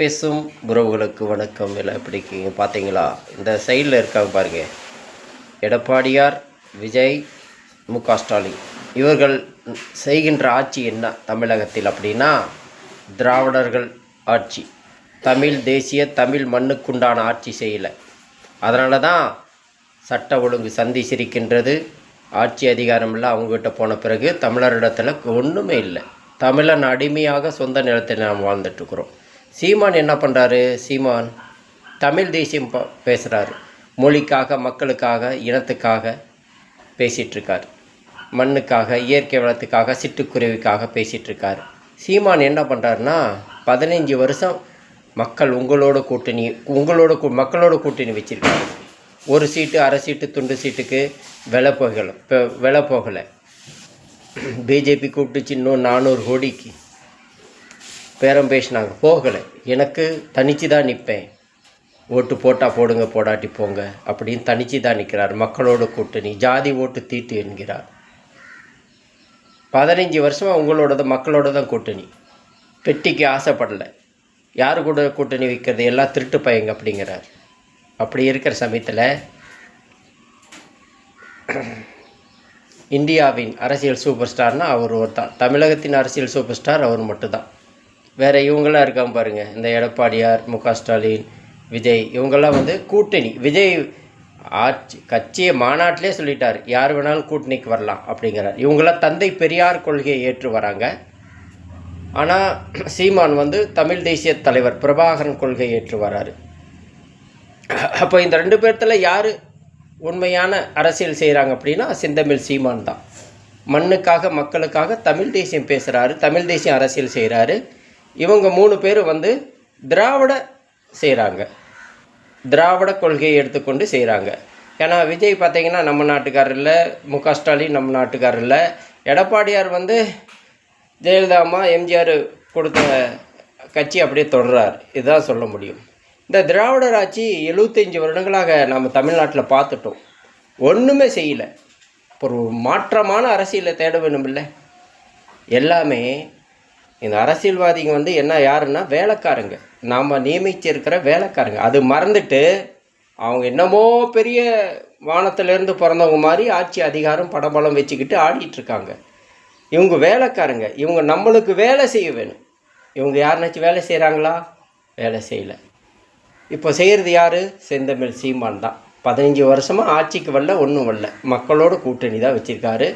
பேசும் உறவுகளுக்கு வணக்கம். எல்லாம் எப்படி இருக்கீங்க? பார்த்தீங்களா இந்த சைடில் இருக்காங்க பாருங்க. எடப்பாடியார் விஜய் மு க ஸ்டாலின். இவர்கள் செய்கின்ற ஆட்சி என்ன தமிழகத்தில் அப்படின்னா திராவிடர்கள் ஆட்சி. தமிழ் தேசிய தமிழ் மண்ணுக்குண்டான ஆட்சி செய்யலை. அதனால தான் சட்ட ஒழுங்கு சந்தி சிரிக்கின்றது ஆட்சி அதிகாரமெல்லாம் அவங்ககிட்ட போன பிறகு தமிழரிடத்தில் ஒன்றுமே இல்லை. தமிழன் அடிமையாக சொந்த நிலத்தில் நாம் வாழ்ந்துட்டுருக்குறோம் சீமான் என்ன பண்ணுறாரு சீமான் தமிழ் தேசியம் ப பேசுகிறாரு மொழிக்காக மக்களுக்காக இனத்துக்காக பேசிகிட்ருக்கார் மண்ணுக்காக இயற்கை வளத்துக்காக சிட்டுக்குருவிக்காக பேசிகிட்ருக்கார் சீமான் என்ன பண்ணுறாருன்னா பதினைஞ்சு வருஷம் மக்கள் உங்களோட கூட்டணி உங்களோட கூ மக்களோட கூட்டணி வச்சுருக்காரு. ஒரு சீட்டு அரை சீட்டு துண்டு சீட்டுக்கு விலை போகலை இப்போ விலை போகலை. பிஜேபி கூப்பிட்டுச்சு இன்னும் நானூறு கோடிக்கு. பேரம் பேசினாங்க. போகலை. எனக்கு தனிச்சு தான் நிற்பேன். ஓட்டு போட்டால் போடுங்க போடாட்டி போங்க அப்படின்னு தனிச்சு தான் நிற்கிறார். மக்களோட கூட்டணி ஜாதி ஓட்டு தீட்டு என்கிறார். பதினஞ்சு வருஷமாக உங்களோட மக்களோட தான் கூட்டணி. பெட்டிக்கு ஆசைப்படலை. யார் கூட கூட்டணி வைக்கிறது? எல்லாம் திருட்டு பையங்க அப்படிங்கிறார். அப்படி இருக்கிற சமயத்தில் இந்தியாவின் அரசியல் சூப்பர் ஸ்டார்னால் அவர் ஒரு தான் தமிழகத்தின் அரசியல் சூப்பர் ஸ்டார் அவர் மட்டும்தான். வேறு இவங்களாம் இருக்காங்க பாருங்கள் இந்த எடப்பாடியார் மு ஸ்டாலின் விஜய் இவங்கெல்லாம் வந்து கூட்டணி. விஜய் ஆட்சி கட்சியை மாநாட்டிலே சொல்லிட்டார். யார் வேணாலும் கூட்டணிக்கு வரலாம் அப்படிங்கிறார். இவங்களாம் தந்தை பெரியார் கொள்கையை ஏற்று வராங்க. ஆனால் சீமான் வந்து தமிழ் தேசிய தலைவர் பிரபாகரன் கொள்கை ஏற்று வராரு. அப்போ இந்த ரெண்டு பேர்த்தில் யார் உண்மையான அரசியல் செய்கிறாங்க அப்படின்னா செந்தமிழ் சீமான் தான். மண்ணுக்காக மக்களுக்காக தமிழ் தேசியம் பேசுகிறாரு தமிழ் தேசியம் அரசியல் செய்கிறாரு இவங்க மூணு பேர் வந்து திராவிட செய்கிறாங்க திராவிட கொள்கையை எடுத்துக்கொண்டு செய்கிறாங்க ஏன்னா விஜய் பார்த்திங்கன்னா நம்ம நாட்டுக்காரர் இல்லை மு க ஸ்டாலின் நம்ம நாட்டுக்காரர் இல்லை. எடப்பாடியார் வந்து ஜெயலலிதா அம்மா எம்ஜிஆர் கொடுத்த கட்சி அப்படியே தொடர்றார். இதுதான் சொல்ல முடியும். இந்த திராவிடர் ஆட்சி எழுபத்தஞ்சி வருடங்களாக நம்ம தமிழ்நாட்டில் பார்த்துட்டோம். ஒன்றுமே செய்யலை. ஒரு மாற்றமான அரசியலை தேட வேணும் இல்லை எல்லாமே இந்த அரசியல்வாதிங்க வந்து என்ன யாருன்னா வேலைக்காரங்க. நாம் நியமிச்சிருக்கிற வேலைக்காரங்க. அது மறந்துட்டு அவங்க என்னமோ பெரிய வானத்திலேருந்து பிறந்தவங்க மாதிரி ஆட்சி அதிகாரம் படபலம் வச்சுக்கிட்டு ஆடிட்டுருக்காங்க. இவங்க வேலைக்காரங்க. இவங்க நம்மளுக்கு வேலை செய்ய வேணும். இவங்க யாருனாச்சும் வேலை செய்கிறாங்களா வேலை செய்யலை. இப்போ செய்கிறது யார்? செந்தமிழ் சீமான் தான். பதினஞ்சு வருஷமாக ஆட்சிக்கு வரல ஒன்றும் வரல. மக்களோட கூட்டணி தான் வச்சுருக்காரு.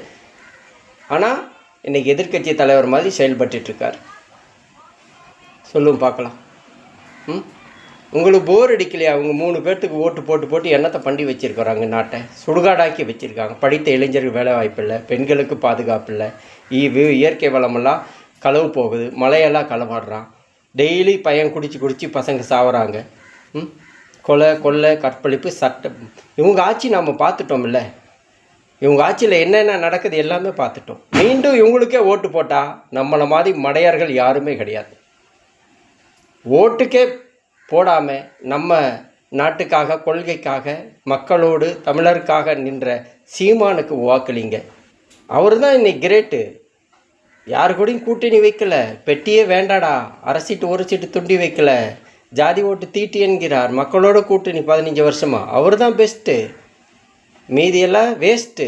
ஆனால் இன்றைக்கி எதிர்கட்சி தலைவர் மாதிரி செயல்பட்டுருக்கார் சொல்லும் பார்க்கலாம். ம்? உங்களுக்கு போர் அடிக்கலையா? அவங்க மூணு பேர்த்துக்கு ஓட்டு போட்டு போட்டு எண்ணத்தை பண்ணி வச்சுருக்குறாங்க நாட்டை? சுடுகாடாக்கி வச்சுருக்காங்க. படித்த இளைஞருக்கு வேலை வாய்ப்பு இல்லை. பெண்களுக்கு பாதுகாப்பு இல்லை. ஈவு இயற்கை வளமெல்லாம் களவு போகுது. மழையெல்லாம் களவாடுறான். டெய்லி பையன் குடித்து குடித்து பசங்க சாவறாங்க. ம்? கொலை கொள்ளை கற்பழிப்பு சட்டம் இவங்க ஆட்சி நாம் பார்த்துட்டோம்ல. இவங்க ஆட்சியில் என்னென்ன நடக்குது எல்லாமே பார்த்துட்டோம். மீண்டும் இவங்களுக்கே ஓட்டு போட்டால் நம்மளை மாதிரி மடையார்கள் யாருமே கிடையாது. ஓட்டுக்கே போடாமல் நம்ம நாட்டுக்காக கொள்கைக்காக மக்களோடு தமிழருக்காக நின்ற சீமானுக்கு வாக்களிங்க. அவர் தான் இன்னைக்கு கிரேட்டு. யாரு கூடயும் கூட்டணி வைக்கல. பெட்டியே வேண்டாடா. அரசிட்டு சீட்டு ஒரு சீட்டு துண்டி வைக்கல. ஜாதி ஓட்டு தீட்டி என்கிறார். மக்களோட கூட்டணி பதினஞ்சு வருஷமாக அவர் தான் பெஸ்ட்டு மீதியெல்லாம் வேஸ்ட்டு